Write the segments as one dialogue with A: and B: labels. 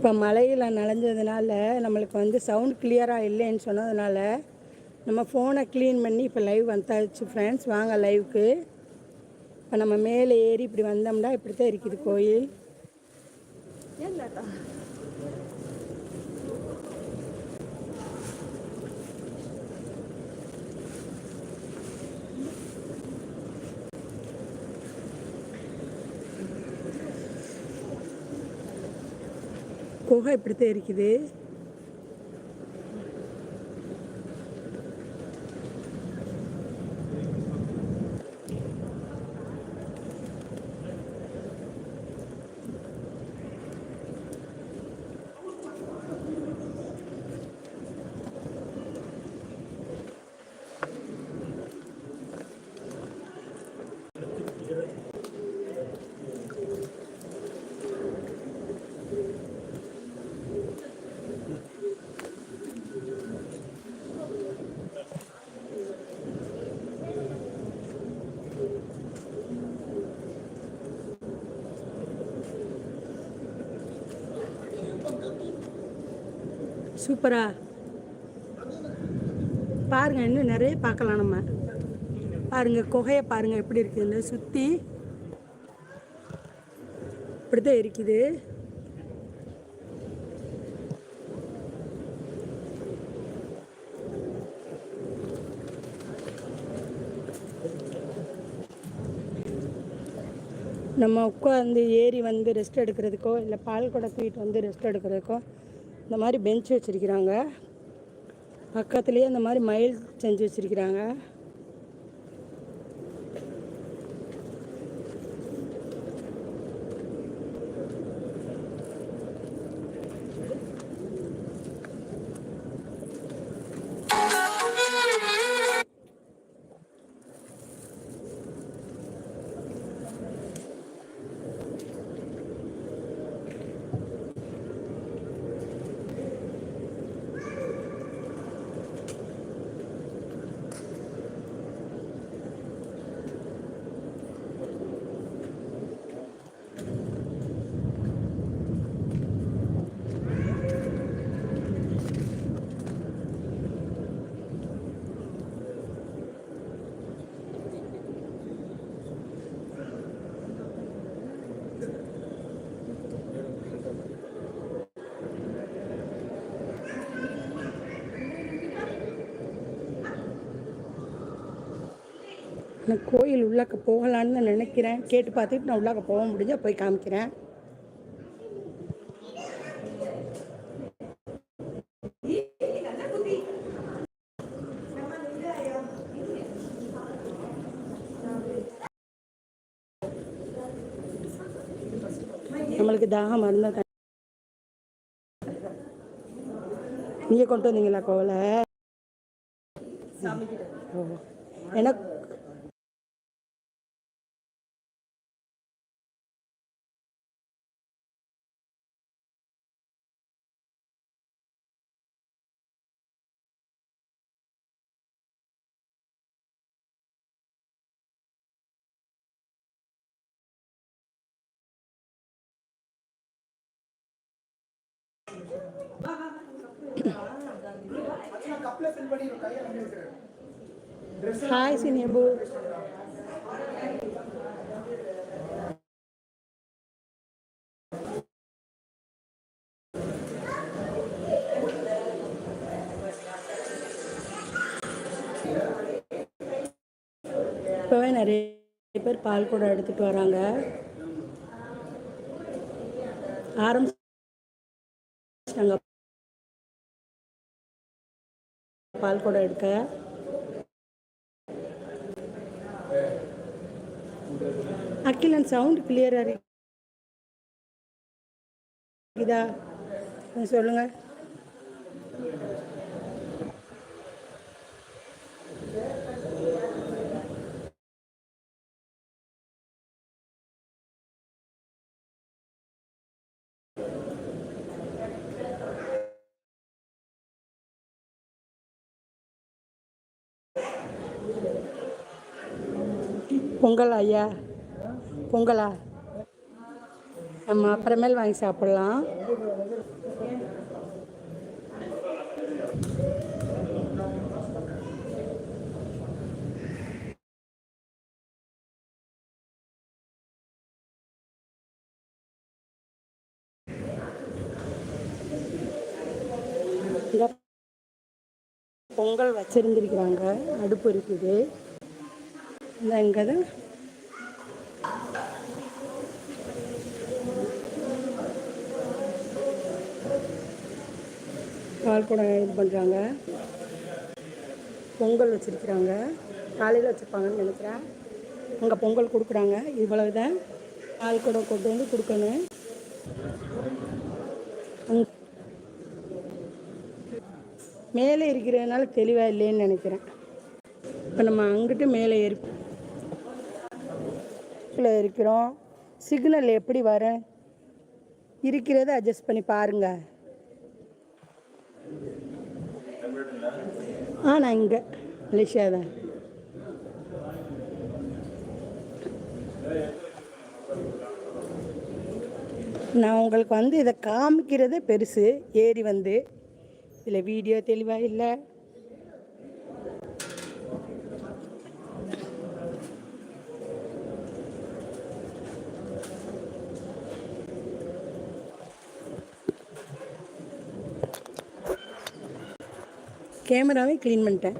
A: இப்போ மழையில் நனைஞ்சதுனால நம்மளுக்கு வந்து சவுண்ட் கிளியராக இல்லைன்னு சொன்னதுனால நம்ம ஃபோனை க்ளீன் பண்ணி இப்போ லைவ் வந்தாச்சு ஃப்ரெண்ட்ஸ் வாங்க லைவுக்கு இப்போ நம்ம மேலே ஏறி இப்படி வந்தோம்னா இப்படி தான் இருக்குது கோயில். குகை இப்படி தான் இருக்குது சூப்பரா. பாருங்க இன்னும் நிறைய பார்க்கலாம் நம்ம. பாருங்க குகையை பாருங்க எப்படி இருக்குதுன்னு சுற்றி இப்படிதான் இருக்குது. நம்ம உட்காந்து ஏறி வந்து ரெஸ்ட் எடுக்கிறதுக்கோ இல்லை பால் கூட தூக்கிட்டு வந்து ரெஸ்ட் எடுக்கிறதுக்கோ இந்த மாதிரி பெஞ்ச் வச்சுருக்கிறாங்க. பக்கத்துலேயே இந்த மாதிரி மயில் செஞ்சு வச்சுருக்கிறாங்க. நான் கோயில் உள்ளாக்க போகலான்னு நினைக்கிறேன். கேட்டு பார்த்துட்டு நான் உள்ளாக்க போக முடிஞ்சால் போய் காமிக்கிறேன். நம்மளுக்கு தாகம் இருந்தால் நீங்கள் கொண்டு வந்தீங்களா கோவலை? எனக்கு ஹாய் சினிபு இப்போவே நிறைய பேர் பால் கூட எடுத்துகிட்டு வராங்க. நாங்கள் பால் கூட எடுக்க. அக்கிலன் சவுண்ட் கிளியராக இருக்குதா? சொல்லுங்கள் பொங்கல் ஐயா. பொங்கலா? ஆமாம் அப்புறமேல் வாங்கி சாப்பிட்லாம். பொங்கல் வச்சிருந்திருக்கிறாங்க. அடுப்பு இருக்குது. இந்த இங்கே தான் பால் குடம் இது பண்ணுறாங்க பொங்கல் வச்சுருக்குறாங்க. காலையில் வச்சுருப்பாங்கன்னு நினைக்கிறேன். அங்கே பொங்கல் கொடுக்குறாங்க. இவ்வளவு தான் பால் குடம் கொண்டு வந்து கொடுக்கணும். அங் மேலே இருக்கிறதுனால தெளிவாக இல்லைன்னு நினைக்கிறேன். இப்போ நம்ம அங்கிட்டு மேலே ஏறி கீழே இருக்கிறோம். சிக்னல் எப்படி வரும் இருக்கிறத அட்ஜஸ்ட் பண்ணி பாருங்க. ஆ நான் இங்கே மலேசியா தான் நான் உங்களுக்கு வந்து இதை காமிக்கிறதே பெருசு. ஏறி வந்து. இதில் வீடியோ தெளிவாக இல்லை. கேமராவே க்ளீன் பண்ணிட்டேன்.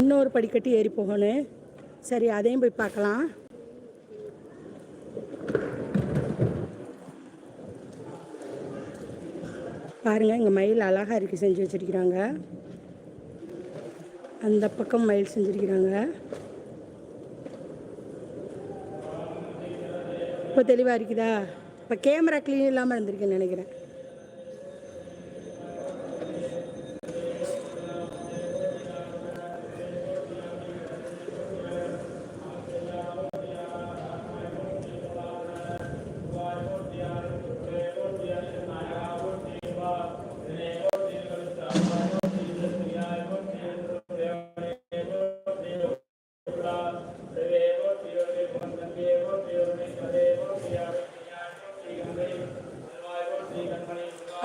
A: இன்னொரு படிக்கட்டு ஏறி போகணும். சரி அதையும் போய் பார்க்கலாம். பாருங்கள் இங்கே மயில் அழகாக இருக்கு செஞ்சு வச்சிருக்கிறாங்க. அந்த பக்கம் மயில் செஞ்சுருக்கிறாங்க. இப்போ தெளிவாக இருக்குதா? இப்போ கேமரா க்ளீன் இல்லாமல் இருந்திருக்குன்னு நினைக்கிறேன்.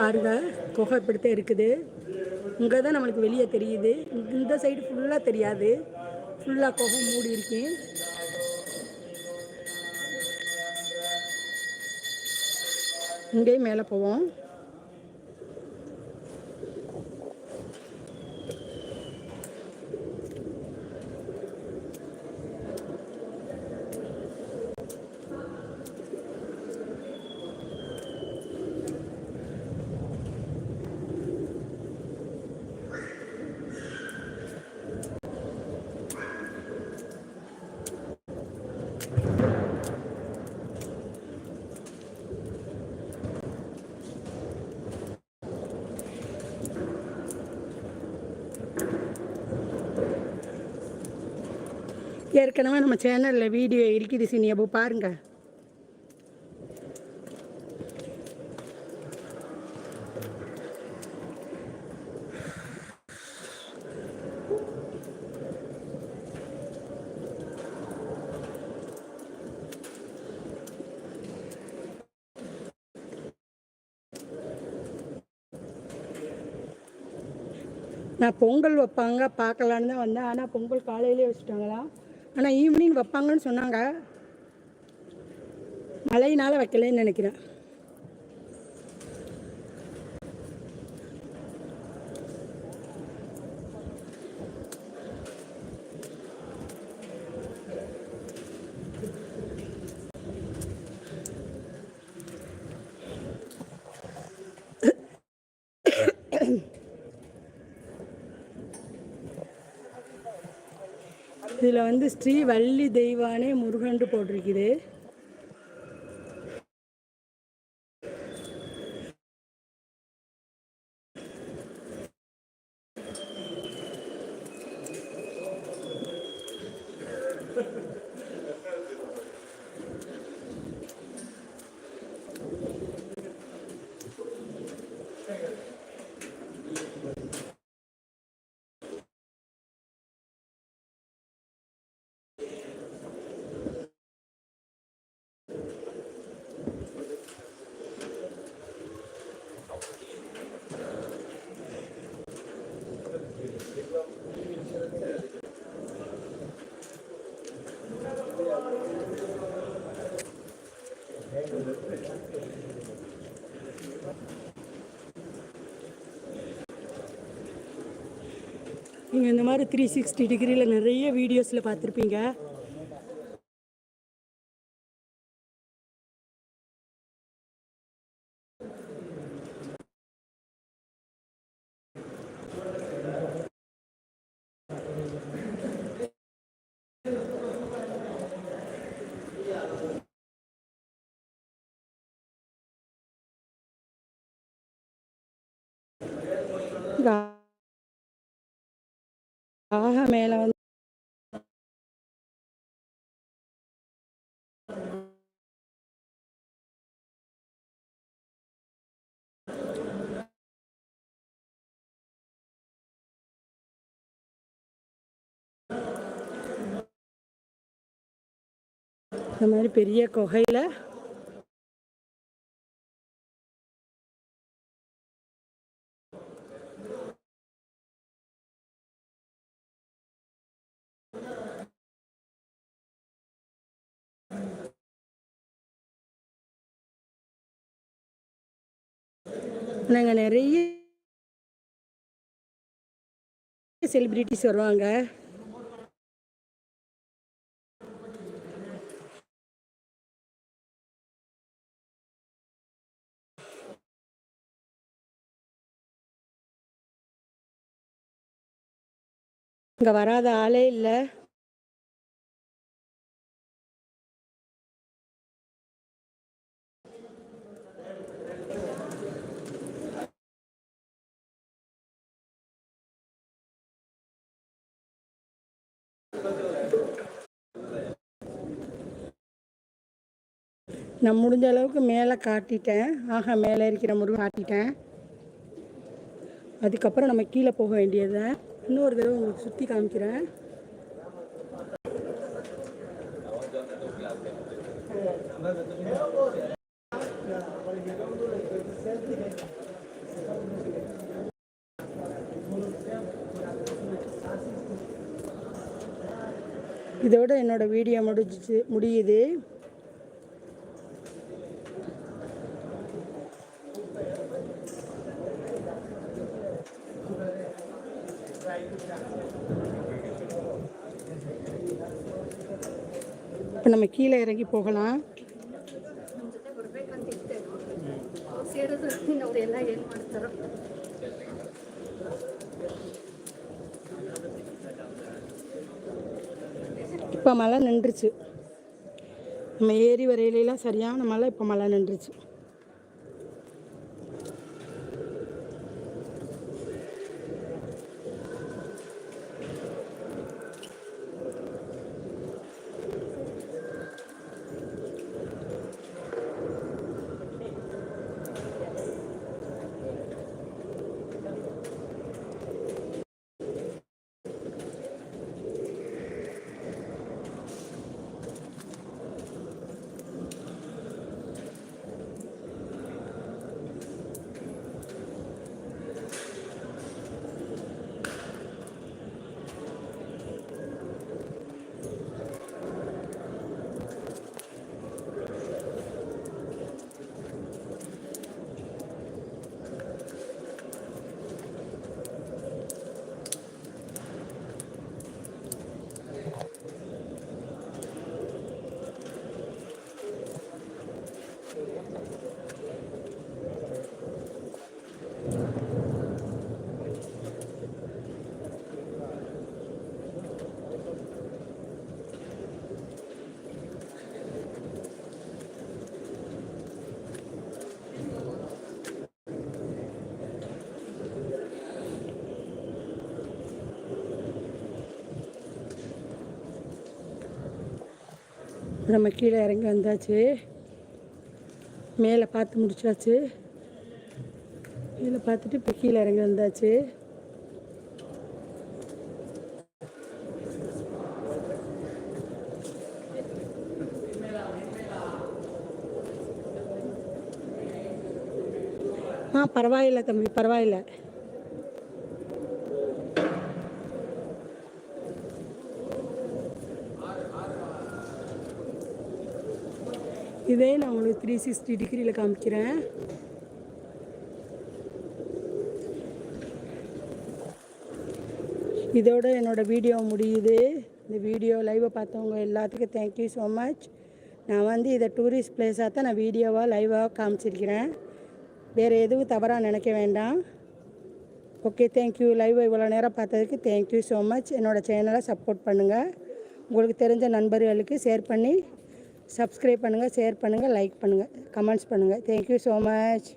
A: பாருங்கள் குகை இப்படித்தான் இருக்குது. இங்கே தான் நம்மளுக்கு வெளியே தெரியுது. இந்த சைடு ஃபுல்லாக தெரியாது. ஃபுல்லாக குகை மூடி இருக்கு. இங்கேயும் மேலே போவோம். ஏற்கனவே நம்ம சேனலில் வீடியோ இருக்குது சினி அப்போ பாருங்க. நான் பொங்கல் வைப்பாங்க பார்க்கலான்னு தான் வந்தேன். ஆனால் பொங்கல் காலையிலே வச்சுட்டாங்களா? ஆனால் ஈவினிங் வைப்பாங்கன்னு சொன்னாங்க. மழையினால் வைக்கலன்னு நினைக்கிறேன். இதில் வந்து ஸ்ரீ வள்ளி தெய்வானே முருகன்ட்டு போட்டிருக்குது. நீங்கள் இந்த மாதிரி த்ரீ சிக்ஸ்டி டிகிரியில் நிறைய வீடியோஸில் பார்த்துருப்பீங்க. ஆஹா மேல வந்து இந்த மாதிரி பெரிய குகையில் நாங்கள் நிறைய செலிப்ரிட்டிஸ் வருவாங்க. இங்கே வராத ஆளே இல்லை. நான் முடிஞ்ச அளவுக்கு மேலே காட்டிட்டேன். ஆக மேலே இருக்கிற முருகன் காட்டிட்டேன். அதுக்கப்புறம் நம்ம கீழே போக வேண்டியது இன்னொரு தடவை உங்களுக்கு சுற்றி காமிக்கிறேன். இதோட என்னோட வீடியோ முடிஞ்சிச்சு முடியுது. இப்போ நம்ம கீழே இறங்கி போகலாம். இப்போ மழை நின்றுச்சு. நம்ம ஏரி வரையிலாம் சரியான மழை இப்போ மழை நின்றுச்சு. நம்ம கீழே இறங்கி வந்தாச்சு. மேலே பார்த்து முடிச்சாச்சு. மேலே பார்த்துட்டு இப்போ கீழே இறங்கி வந்தாச்சு. ஆ பரவாயில்லை தம்பி பரவாயில்ல. இதே நான் உங்களுக்கு த்ரீ சிக்ஸ்டி டிகிரியில் காமிக்கிறேன். இதோட என்னோட வீடியோ முடியுது. இந்த வீடியோ லைவை பார்த்தவங்க எல்லாத்துக்கும் தேங்க்யூ ஸோ மச் நான் வந்து இதை டூரிஸ்ட் பிளேஸாக தான் நான் வீடியோவாக லைவாக காமிச்சிருக்கிறேன். வேறு எதுவும் தவறாக நினைக்க வேண்டாம். ஓகே தேங்க்யூ லைவ் இவ்வளோ நேரம் பார்த்ததுக்கு தேங்க்யூ ஸோ மச் என்னோடய சேனலை சப்போர்ட் பண்ணுங்கள் உங்களுக்கு தெரிஞ்ச நண்பர்களுக்கு ஷேர் பண்ணி சப்ஸ்கிரைப் பண்ணுங்கள் ஷேர் பண்ணுங்கள் லைக் பண்ணுங்கள் கமெண்ட்ஸ் பண்ணுங்கள் தேங்க்யூ ஸோ மச்